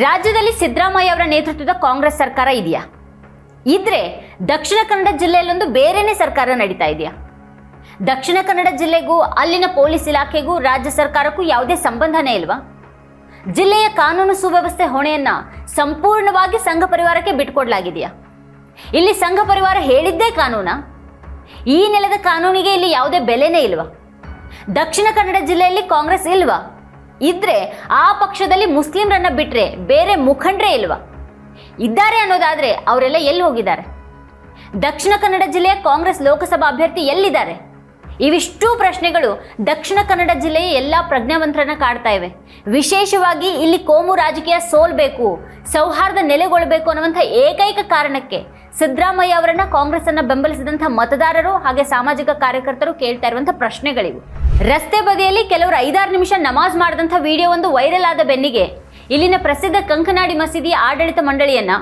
ರಾಜ್ಯದಲ್ಲಿ ಸಿದ್ದರಾಮಯ್ಯ ಅವರ ನೇತೃತ್ವದ ಕಾಂಗ್ರೆಸ್ ಸರ್ಕಾರ ಇದೆಯಾ? ಇದ್ರೆ ದಕ್ಷಿಣ ಕನ್ನಡ ಜಿಲ್ಲೆಯಲ್ಲೊಂದು ಬೇರೆನೇ ಸರ್ಕಾರ ನಡೀತಾ ಇದೆಯಾ? ದಕ್ಷಿಣ ಕನ್ನಡ ಜಿಲ್ಲೆಗೂ, ಅಲ್ಲಿನ ಪೊಲೀಸ್ ಇಲಾಖೆಗೂ, ರಾಜ್ಯ ಸರ್ಕಾರಕ್ಕೂ ಯಾವುದೇ ಸಂಬಂಧನೇ ಇಲ್ವಾ? ಜಿಲ್ಲೆಯ ಕಾನೂನು ಸುವ್ಯವಸ್ಥೆ ಹೊಣೆಯನ್ನ ಸಂಪೂರ್ಣವಾಗಿ ಸಂಘ ಪರಿವಾರಕ್ಕೆ ಬಿಟ್ಕೊಡ್ಲಾಗಿದೆಯಾ ಇಲ್ಲಿ ಸಂಘ ಪರಿವಾರ ಹೇಳಿದ್ದೇ ಕಾನೂನ? ಈ ನೆಲದ ಕಾನೂನಿಗೆ ಇಲ್ಲಿ ಯಾವುದೇ ಬೆಲೆನೇ ಇಲ್ವಾ? ದಕ್ಷಿಣ ಕನ್ನಡ ಜಿಲ್ಲೆಯಲ್ಲಿ ಕಾಂಗ್ರೆಸ್ ಇಲ್ವಾ? ಇದ್ರೆ ಆ ಪಕ್ಷದಲ್ಲಿ ಮುಸ್ಲಿಮ್ರನ್ನ ಬಿಟ್ಟರೆ ಬೇರೆ ಮುಖಂಡರೇ ಇಲ್ವಾ? ಇದ್ದಾರೆ ಅನ್ನೋದಾದ್ರೆ ಅವರೆಲ್ಲ ಎಲ್ಲಿ ಹೋಗಿದ್ದಾರೆ? ದಕ್ಷಿಣ ಕನ್ನಡ ಜಿಲ್ಲೆಯ ಕಾಂಗ್ರೆಸ್ ಲೋಕಸಭಾ ಅಭ್ಯರ್ಥಿ ಎಲ್ಲಿದ್ದಾರೆ? ಇವಿಷ್ಟೂ ಪ್ರಶ್ನೆಗಳು ದಕ್ಷಿಣ ಕನ್ನಡ ಜಿಲ್ಲೆಯ ಎಲ್ಲ ಪ್ರಜ್ಞಾವಂತರನ್ನ ಕಾಡ್ತಾ ಇವೆ. ವಿಶೇಷವಾಗಿ ಇಲ್ಲಿ ಕೋಮು ರಾಜಕೀಯ ಸೋಲ್ಬೇಕು ಸೌಹಾರ್ದ ನೆಲೆಗೊಳ್ಳಬೇಕು ಅನ್ನುವಂಥ ಏಕೈಕ ಕಾರಣಕ್ಕೆ ಸಿದ್ದರಾಮಯ್ಯ ಅವರನ್ನ ಕಾಂಗ್ರೆಸ್ ಅನ್ನ ಬೆಂಬಲಿಸಿದಂಥ ಮತದಾರರು ಹಾಗೆ ಸಾಮಾಜಿಕ ಕಾರ್ಯಕರ್ತರು ಕೇಳ್ತಾ ಇರುವಂಥ ಪ್ರಶ್ನೆಗಳಿವು. ರಸ್ತೆ ಬದಿಯಲ್ಲಿ ಕೆಲವರು ಐದಾರು ನಿಮಿಷ ನಮಾಜ್ ಮಾಡಿದಂಥ ವಿಡಿಯೋ ಒಂದು ವೈರಲ್ ಆದ ಬೆನ್ನಿಗೆ. ಇಲ್ಲಿನ ಪ್ರಸಿದ್ಧ ಕಂಕನಾಡಿ ಮಸೀದಿ ಆಡಳಿತ ಮಂಡಳಿಯನ್ನ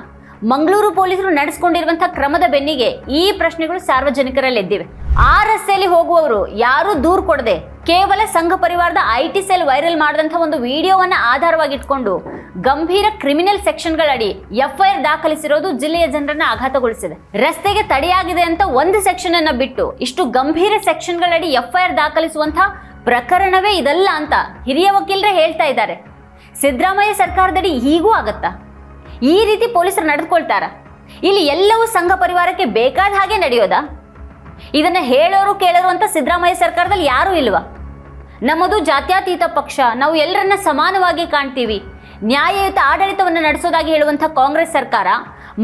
ಮಂಗಳೂರು ಪೊಲೀಸರು ನಡೆಸಿಕೊಂಡಿರುವಂತಹ ಕ್ರಮದ ಬೆನ್ನಿಗೆ ಈ ಪ್ರಶ್ನೆಗಳು ಸಾರ್ವಜನಿಕರಲ್ಲಿ ಎದ್ದಿವೆ ಆ ರಸ್ತೆಯಲ್ಲಿ ಹೋಗುವವರು ಯಾರೂ ದೂರು ಕೊಡದೆ ಕೇವಲ ಸಂಘ ಪರಿವಾರದ ಐ ಟಿ ಸೆಲ್ ವೈರಲ್ ಮಾಡಿದಂಥ ಒಂದು ವಿಡಿಯೋವನ್ನ ಆಧಾರವಾಗಿಟ್ಕೊಂಡು ಗಂಭೀರ ಕ್ರಿಮಿನಲ್ ಸೆಕ್ಷನ್ಗಳಡಿ ಎಫ್ಐಆರ್ ದಾಖಲಿಸಿರೋದು ಜಿಲ್ಲೆಯ ಜನರನ್ನ ಆಘಾತಗೊಳಿಸಿದೆ. ರಸ್ತೆಗೆ ತಡೆಯಾಗಿದೆ ಅಂತ ಒಂದು ಸೆಕ್ಷನ್ ಅನ್ನ ಬಿಟ್ಟು ಇಷ್ಟು ಗಂಭೀರ ಸೆಕ್ಷನ್ಗಳಡಿ ಎಫ್ಐಆರ್ ದಾಖಲಿಸುವಂತ ಪ್ರಕರಣವೇ ಇದಲ್ಲ ಅಂತ ಹಿರಿಯ ವಕೀಲರೇ ಹೇಳ್ತಾ ಇದ್ದಾರೆ. ಸಿದ್ದರಾಮಯ್ಯ ಸರ್ಕಾರದಡಿ ಹೀಗೂ ಆಗತ್ತಾ? ಈ ರೀತಿ ಪೊಲೀಸರು ನಡೆದುಕೊಳ್ತಾರ? ಇಲ್ಲಿ ಎಲ್ಲವೂ ಸಂಘ ಪರಿವಾರಕ್ಕೆ ಬೇಕಾದ ಹಾಗೆ ನಡೆಯೋದಾ? ಇದನ್ನ ಹೇಳೋರು ಕೇಳೋರು ಅಂತ ಸಿದ್ದರಾಮಯ್ಯ ಸರ್ಕಾರದಲ್ಲಿ ಯಾರೂ ಇಲ್ವಾ? ನಮ್ಮದು ಜಾತ್ಯತೀತ ಪಕ್ಷ, ನಾವು ಎಲ್ಲರನ್ನ ಸಮಾನವಾಗಿ ಕಾಣ್ತೀವಿ. ನ್ಯಾಯಯುತ ಆಡಳಿತವನ್ನು ನಡೆಸೋದಾಗಿ ಹೇಳುವಂಥ ಕಾಂಗ್ರೆಸ್ ಸರ್ಕಾರ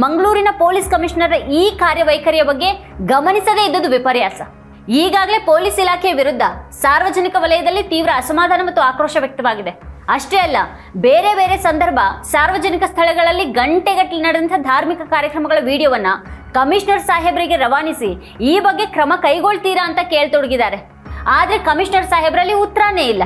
ಮಂಗಳೂರಿನ ಪೊಲೀಸ್ ಕಮಿಷನರ್ ಈ ಕಾರ್ಯವೈಖರಿಯ ಬಗ್ಗೆ ಗಮನಿಸದೇ ಇದ್ದದ್ದು ವಿಪರ್ಯಾಸ. ಈಗಾಗಲೇ ಪೊಲೀಸ್ ಇಲಾಖೆಯ ವಿರುದ್ಧ ಸಾರ್ವಜನಿಕ ವಲಯದಲ್ಲಿ ತೀವ್ರ ಅಸಮಾಧಾನ ಮತ್ತು ಆಕ್ರೋಶ ವ್ಯಕ್ತವಾಗಿದೆ. ಅಷ್ಟೇ ಅಲ್ಲ, ಬೇರೆ ಬೇರೆ ಸಂದರ್ಭ ಸಾರ್ವಜನಿಕ ಸ್ಥಳಗಳಲ್ಲಿ ಗಂಟೆಗಟ್ಟಲೆ ನಡೆದಂಥ ಧಾರ್ಮಿಕ ಕಾರ್ಯಕ್ರಮಗಳ ವಿಡಿಯೋವನ್ನ ಕಮಿಷನರ್ ಸಾಹೇಬರಿಗೆ ರವಾನಿಸಿ ಈ ಬಗ್ಗೆ ಕ್ರಮ ಕೈಗೊಳ್ತೀರಾ ಅಂತ ಕೇಳ್ತೊಡಗಿದ್ದಾರೆ. ಆದರೆ ಕಮಿಷನರ್ ಸಾಹೇಬರಲ್ಲಿ ಉತ್ತರನೇ ಇಲ್ಲ.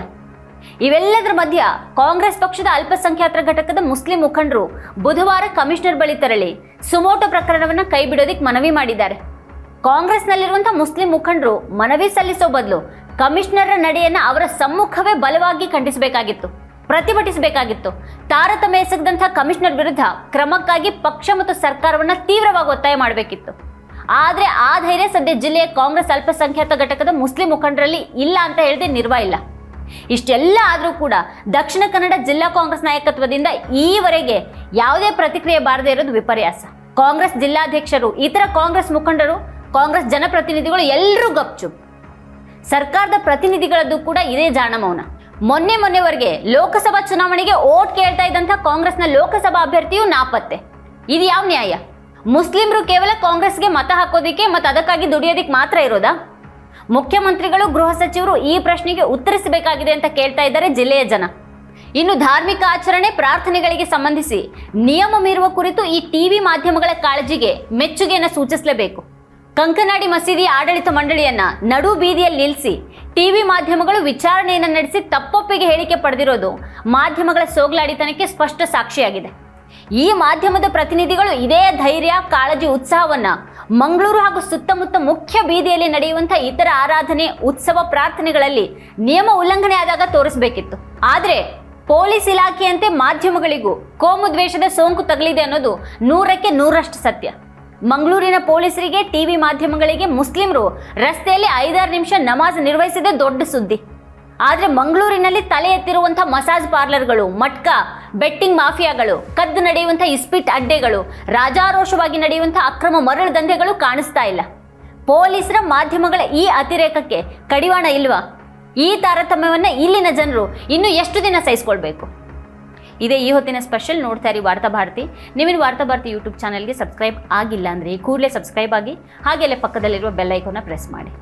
ಇವೆಲ್ಲದರ ಮಧ್ಯ ಕಾಂಗ್ರೆಸ್ ಪಕ್ಷದ ಅಲ್ಪಸಂಖ್ಯಾತರ ಘಟಕದ ಮುಸ್ಲಿಂ ಮುಖಂಡರು ಬುಧವಾರ ಕಮಿಷನರ್ ಬಳಿ ತೆರಳಿ ಸುಮೋಟೋ ಪ್ರಕರಣವನ್ನು ಕೈಬಿಡೋದಕ್ಕೆ ಮನವಿ ಮಾಡಿದ್ದಾರೆ. ಕಾಂಗ್ರೆಸ್ನಲ್ಲಿರುವಂತಹ ಮುಸ್ಲಿಂ ಮುಖಂಡರು ಮನವಿ ಸಲ್ಲಿಸೋ ಬದಲು ಕಮಿಷನರ್ ನಡೆಯನ್ನ ಅವರ ಸಮ್ಮುಖವೇ ಬಲವಾಗಿ ಖಂಡಿಸಬೇಕಾಗಿತ್ತು, ಪ್ರತಿಭಟಿಸಬೇಕಾಗಿತ್ತು. ತಾರತಮ್ಯ ಎಸಗದಂತಹ ಕಮಿಷನರ್ ವಿರುದ್ಧ ಕ್ರಮಕ್ಕಾಗಿ ಪಕ್ಷ ಮತ್ತು ಸರ್ಕಾರವನ್ನ ತೀವ್ರವಾಗಿ ಒತ್ತಾಯ ಮಾಡಬೇಕಿತ್ತು. ಆದ್ರೆ ಆ ಧೈರ್ಯ ಸದ್ಯ ಜಿಲ್ಲೆಯ ಕಾಂಗ್ರೆಸ್ ಅಲ್ಪಸಂಖ್ಯಾತ ಘಟಕದ ಮುಸ್ಲಿಂ ಮುಖಂಡರಲ್ಲಿ ಇಲ್ಲ ಅಂತ ಹೇಳದೆ ನಿರ್ವ ಇಲ್ಲ. ಇಷ್ಟೆಲ್ಲ ಆದರೂ ಕೂಡ ದಕ್ಷಿಣ ಕನ್ನಡ ಜಿಲ್ಲಾ ಕಾಂಗ್ರೆಸ್ ನಾಯಕತ್ವದಿಂದ ಈವರೆಗೆ ಯಾವುದೇ ಪ್ರತಿಕ್ರಿಯೆ ಬಾರದೇ ಇರೋದು ವಿಪರ್ಯಾಸ. ಕಾಂಗ್ರೆಸ್ ಜಿಲ್ಲಾಧ್ಯಕ್ಷರು, ಇತರ ಕಾಂಗ್ರೆಸ್ ಮುಖಂಡರು, ಕಾಂಗ್ರೆಸ್ ಜನಪ್ರತಿನಿಧಿಗಳು ಎಲ್ಲರೂ ಗಪ್ಚುಪ್. ಸರ್ಕಾರದ ಪ್ರತಿನಿಧಿಗಳದ್ದು ಕೂಡ ಇದೇ ಜಾಣಮೌನ. ಮೊನ್ನೆ ಮೊನ್ನೆವರೆಗೆ ಲೋಕಸಭಾ ಚುನಾವಣೆಗೆ ಓಟ್ ಕೇಳ್ತಾ ಇದ್ದಂಥ ಕಾಂಗ್ರೆಸ್ನ ಲೋಕಸಭಾ ಅಭ್ಯರ್ಥಿಯು ನಾಪತ್ತೆ. ಇದು ಯಾವ ನ್ಯಾಯ? ಮುಸ್ಲಿಮರು ಕೇವಲ ಕಾಂಗ್ರೆಸ್ಗೆ ಮತ ಹಾಕೋದಿಕ್ಕೆ ಮತ್ತು ಅದಕ್ಕಾಗಿ ದುಡಿಯೋದಿಕ್ಕೆ ಮಾತ್ರ ಇರೋದಾ? ಮುಖ್ಯಮಂತ್ರಿಗಳು, ಗೃಹ ಸಚಿವರು ಈ ಪ್ರಶ್ನೆಗೆ ಉತ್ತರಿಸಬೇಕಾಗಿದೆ ಅಂತ ಕೇಳ್ತಾ ಇದ್ದಾರೆ ಜಿಲ್ಲೆಯ ಜನ. ಇನ್ನು ಧಾರ್ಮಿಕ ಆಚರಣೆ, ಪ್ರಾರ್ಥನೆಗಳಿಗೆ ಸಂಬಂಧಿಸಿ ನಿಯಮ ಮೀರುವ ಕುರಿತು ಈ ಟಿವಿ ಮಾಧ್ಯಮಗಳ ಕಾಳಜಿಗೆ ಮೆಚ್ಚುಗೆಯನ್ನು ಸೂಚಿಸಲೇಬೇಕು. ಕಂಕನಾಡಿ ಮಸೀದಿ ಆಡಳಿತ ಮಂಡಳಿಯನ್ನ ನಡು ಬೀದಿಯಲ್ಲಿ ನಿಲ್ಲಿಸಿ ಟಿವಿ ಮಾಧ್ಯಮಗಳು ವಿಚಾರಣೆಯನ್ನು ನಡೆಸಿ ತಪ್ಪೊಪ್ಪಿಗೆ ಹೇಳಿಕೆ ಪಡೆದಿರೋದು ಮಾಧ್ಯಮಗಳ ಸೋಗ್ಲಾಡಿತನಕ್ಕೆ ಸ್ಪಷ್ಟ ಸಾಕ್ಷಿಯಾಗಿದೆ. ಈ ಮಾಧ್ಯಮದ ಪ್ರತಿನಿಧಿಗಳು ಇದೇ ಧೈರ್ಯ, ಕಾಳಜಿ, ಉತ್ಸಾಹವನ್ನ ಮಂಗಳೂರು ಹಾಗೂ ಸುತ್ತಮುತ್ತ ಮುಖ್ಯ ಬೀದಿಯಲ್ಲಿ ನಡೆಯುವಂಥ ಇತರ ಆರಾಧನೆ, ಉತ್ಸವ ಪ್ರಾರ್ಥನೆಗಳಲ್ಲಿ ನಿಯಮ ಉಲ್ಲಂಘನೆ ಆದಾಗ ತೋರಿಸಬೇಕಿತ್ತು. ಆದರೆ ಪೊಲೀಸ್ ಇಲಾಖೆಯಂತೆ ಮಾಧ್ಯಮಗಳಿಗೂ ಕೋಮು ದ್ವೇಷದ ಸೋಂಕು ತಗಲಿದೆ ಅನ್ನೋದು ನೂರಕ್ಕೆ ನೂರಷ್ಟು ಸತ್ಯ. ಮಂಗಳೂರಿನ ಪೊಲೀಸರಿಗೆ, ಟಿವಿ ಮಾಧ್ಯಮಗಳಿಗೆ ಮುಸ್ಲಿಮರು ರಸ್ತೆಯಲ್ಲಿ ಐದಾರು ನಿಮಿಷ ನಮಾಜ್ ನಿರ್ವಹಿಸಿದ ದೊಡ್ಡ ಸುದ್ದಿ. ಆದರೆ ಮಂಗಳೂರಿನಲ್ಲಿ ತಲೆ ಎತ್ತಿರುವಂಥ ಮಸಾಜ್ ಪಾರ್ಲರ್ಗಳು, ಮಟ್ಕ, ಬೆಟ್ಟಿಂಗ್ ಮಾಫಿಯಾಗಳು, ಕದ್ದು ನಡೆಯುವಂಥ ಇಸ್ಪಿಟ್ ಅಡ್ಡೆಗಳು, ರಾಜಾರೋಷವಾಗಿ ನಡೆಯುವಂಥ ಅಕ್ರಮ ಮರಳು ದಂಧೆಗಳು ಕಾಣಿಸ್ತಾ ಇಲ್ಲ. ಪೊಲೀಸರ ಮಾಧ್ಯಮಗಳ ಈ ಅತಿರೇಕಕ್ಕೆ ಕಡಿವಾಣ ಇಲ್ವಾ? ಈ ತಾರತಮ್ಯವನ್ನು ಇಲ್ಲಿನ ಜನರು ಇನ್ನೂ ಎಷ್ಟು ದಿನ ಸಹಿಸ್ಕೊಳ್ಬೇಕು? ಇದೇ ಈ ಹೊತ್ತಿನ ಸ್ಪೆಷಲ್ ನೋಡ್ತಾ ಇರಿ ವಾರ್ತಾ ಭಾರತಿ. ನೀವಿನ ವಾರ್ತಾ ಭಾರತಿ ಯೂಟ್ಯೂಬ್ ಚಾನಲ್ಗೆ ಸಬ್ಸ್ಕ್ರೈಬ್ ಆಗಿಲ್ಲ ಅಂದರೆ ಕೂಡಲೇ ಸಬ್ಸ್ಕ್ರೈಬ್ ಆಗಿ ಹಾಗೆಲ್ಲೇ ಪಕ್ಕದಲ್ಲಿರುವ ಬೆಲ್ ಐಕಾನ್ನ ಪ್ರೆಸ್ ಮಾಡಿ.